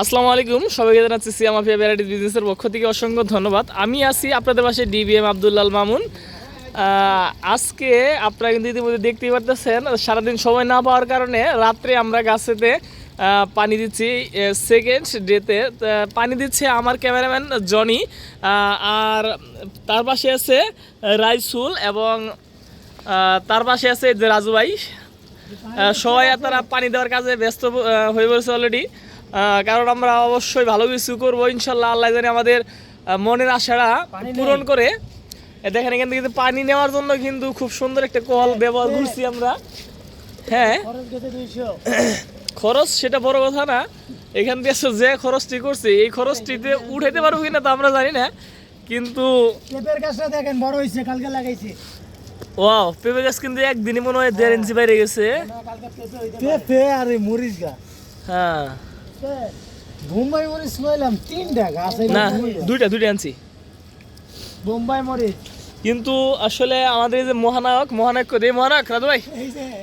আসসালামু আলাইকুম। সবাইকে জানাচ্ছি সিয়াম আফিয়া ভ্যারাইটিস বিজনেসের পক্ষ থেকে অসংখ্য ধন্যবাদ। আমি আছি আপনাদের পাশে ডিবিএম আবদুল্লাল মামুন। আজকে আপনারা কিন্তু ইতিমধ্যে দেখতেই পারতেছেন, সারাদিন সময় না পাওয়ার কারণে রাত্রে আমরা গাছেতে পানি দিচ্ছি সেকেন্ড ডেতে পানি দিচ্ছে আমার ক্যামেরাম্যান জনি আর তার পাশে আছে রাইসুল এবং তার পাশে আছে যে রাজু ভাই। সবাই তারা পানি দেওয়ার কাজে ব্যস্ত হয়ে পড়েছে অলরেডি কারণ আমরা অবশ্যই ভালো কিছু করব ইনশাল্লাহ। আল্লাহ জানি আমাদের মনের আশাটা পূরণ করে। দেখেন এখান থেকে কিন্তু পানি নেওয়ার জন্য কিন্তু খুব সুন্দর একটা কল ব্যবহার করছি আমরা। হ্যাঁ। খরচ সেটা বড় কথা না। এখান থেকে যে খরচটি করছি এই খরচটিতে উঠাইতে পারব কিনা তা আমরা জানি না। কিন্তু পেঁপের গাছটা দেখেন বড় হয়েছে কালকে লাগাইছি। ওয়াও পেঁপে গাছ কিন্তু একদিনই মনে হয় দেড় ইঞ্চি বাইরে গেছে। পেঁপে আর মরিচ গাছ। হ্যাঁ। বোম্বাই মরিচ লইলাম তিনটা গাছ না দুইটা। দুইটা আনছি। বোম্বাই মরিচ। কিন্তু আসলে আমাদের যে মহানায়ক মহানায়ক মহানায়ক রাজু ভাই।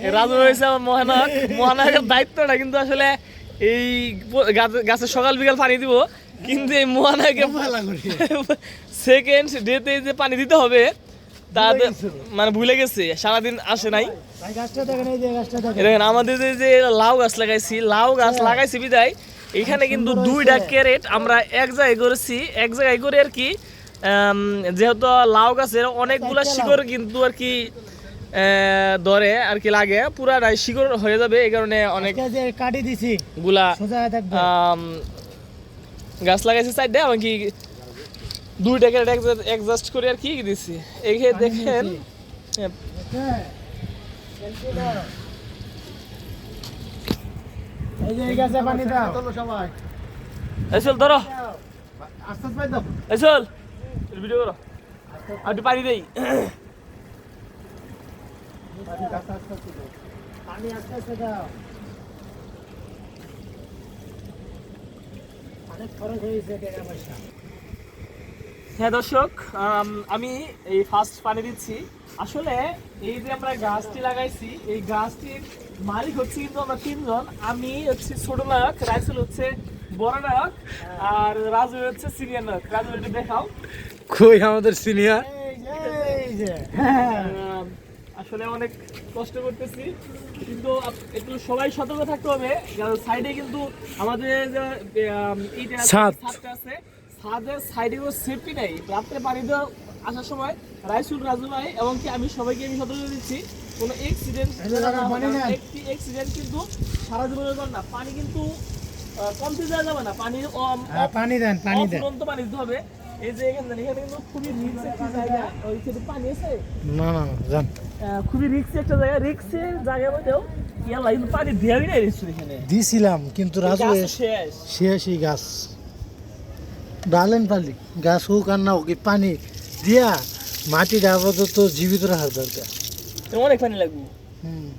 রাজু হয়েছে আমার মহানায়ক। মহানায়কের দায়িত্বটা কিন্তু আসলে এই গাছে- সকাল বিকাল পানি দিব। কিন্তু এই করে। সেকেন্ড ডেতে যে পানি দিতে হবে তাদের মানে ভুলে গেছে সারাদিন আসে নাই। দেখেন আমাদের যে যে লাউ গাছ লাগাইছি লাউ গাছ লাগাইছি বিদায়। এখানে কিন্তু দুইটা ক্যারেট আমরা এক জায়গায় করেছি। এক জায়গায় করে আর কি আম, যেহেতু লাউ গাছের অনেকগুলা শিকড় কিন্তু আর কি ধরে আর কি লাগে। পুরাটাই শিকড় হয়ে যাবে এই কারণে অনেক কাটি দিছি গুলা আম, গাছ লাগাইছি সাইডে এমনকি দুইটা ক্যারেট অ্যাডজাস্ট করে আর কি দিছি। এখানে দেখেন হ্যাঁ, হ্যাঁ। এই যে এই গাছে পানি দাও। এই চল ধরো। এই চল ভিডিও করো। আর একটু পানি দেই। পানি আস্তে আস্তে দাও। অনেক খরচ হয়েছে টাকা পয়সা। হ্যাঁ দর্শক আমি এই ফার্স্ট পানি দিচ্ছি। আসলে এই যে আমরা গাছটি লাগাইছি এই গাছটির মালিক হচ্ছে কিন্তু আমরা তিনজন। আমি হচ্ছে ছোট নায়ক রাইসুল হচ্ছে বড় নায়ক আর রাজু হচ্ছে সিনিয়র নায়ক রাজু একটু দেখাও। কই আমাদের সিনিয়র আসলে অনেক কষ্ট করতেছি কিন্তু একটু সবাই সতর্ক থাকতে হবে। সাইডে কিন্তু আমাদের যে। ছাদটা আছে ছাদের সাইডে কোনো সেফটি নেই। রাত্রে পানি দেওয়া আসার সময় রাইসুল রাজু ভাই এবং কি আমি সবাইকে আমি সতর্ক দিচ্ছি কোনো অ্যাক্সিডেন্ট। একটি অ্যাক্সিডেন্ট কিন্তু সারা জীবনের জন্য না পানি কিন্তু কমতে দেওয়া যাবে না। পানি হ্যাঁ, পানি দেন পানি দেন। অফুরন্ত পানি দিতে হবে। এই যে এখানে এখানে কিন্তু খুবই রিক্স একটা জায়গা। ওই যে পানি আছে? না না না, যান। খুবই রিক্স একটা জায়গা। রিক্সের জায়গা মধ্যেও ইয়াল্লা কিন্তু পানি দেওয়াই নাই এখানে। দিছিলাম কিন্তু রাজু শেষ। শেষ এই গাছ। ডালেন পালি গাছ হোক আর না হোক পানি দিয়া মাটিটা আপাতত জীবিত রাখার দরকার। অনেক পানি লাগবে। হুম।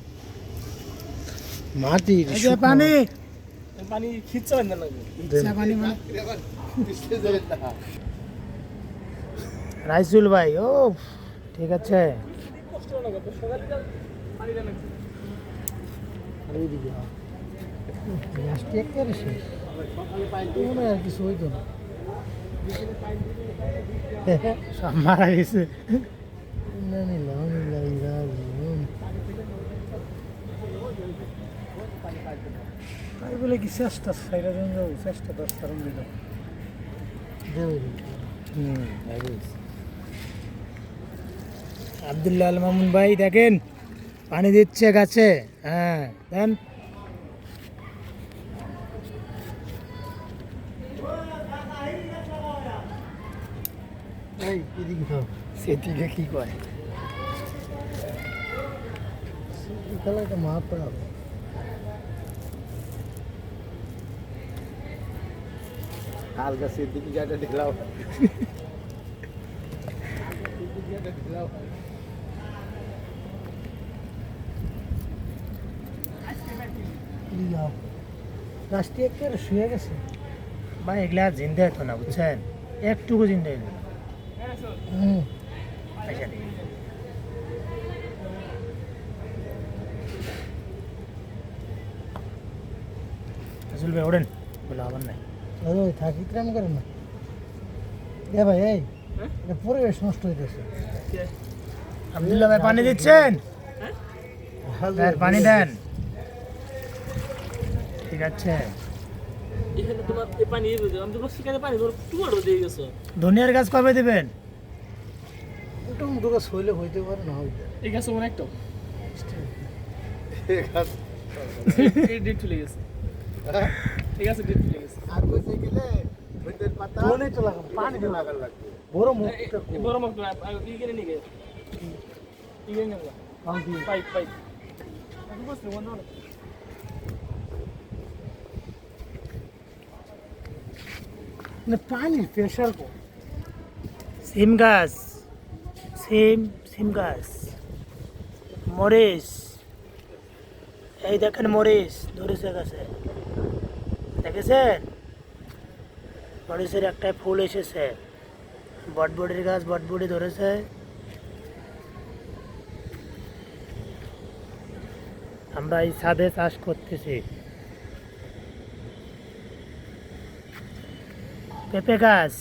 শুকনো- পানি। পানি খিচ্ছে পানি লাগবে। পানি মানে? রাইসুল ভাই ও ঠিক আছে। আর কিছু হইতো না। সব। তাই বলে কি চেষ্টা সাইরা জন যাব চেষ্টা দশ কারণ দিল আবদুল্লাহ আল মামুন ভাই দেখেন, পানি দিচ্ছে গাছে। হ্যাঁ দেন। সেদিকে কি কয় এই খেলাটা। হালকা ঢেলাও। শুয়ে গেছে। ভাই এগুলা জিন্দা হতো না বুঝছেন? একটুকু জিন্দা না। হুম। পয়সা নেই আসল ভাই ওড়েন বলে আবার নাই ওই থাকি কেন করে না এ ভাই এই হ্যাঁ? এটা পরিবেশ নষ্ট হইতেছে আব্দুল্লাহ ভাই পানি দিচ্ছেন ভাই, পানি দেন ঠিক আছে এখানে তোমার এই পানি এই আমি তো সেখানে পানি? তোমার টুয়ারও দিয়ে গেছো। ধনিয়ার গাছ কবে দিবেন? ওটা মুটো গাছ হইলে হইতে পারে না হইতে এই গাছ মনে একটা? এই ডেট চলে গেছে। ঠিক আছে ডেট চলে গেছে। আর কইতে গেলে হইতের পাতা কোনে তো লাগাম পানি দিয়ে লাগার লাগবে। বড় এই বড় মাছ ই কিনে নিয়ে গেছে? ই কিনে নিয়ে পাইপ পাইপ না পানির প্রেশার সিম গাছ সিম সিম গাছ মরিচ এই দেখেন মরিচ ধরেছে গাছে। দেখেছেন? মরিচের একটা ফুল এসেছে। বটবটির গাছ বটবটি ধরেছে। আমরা এই ছাদে চাষ করতেছি। পেঁপে গাছ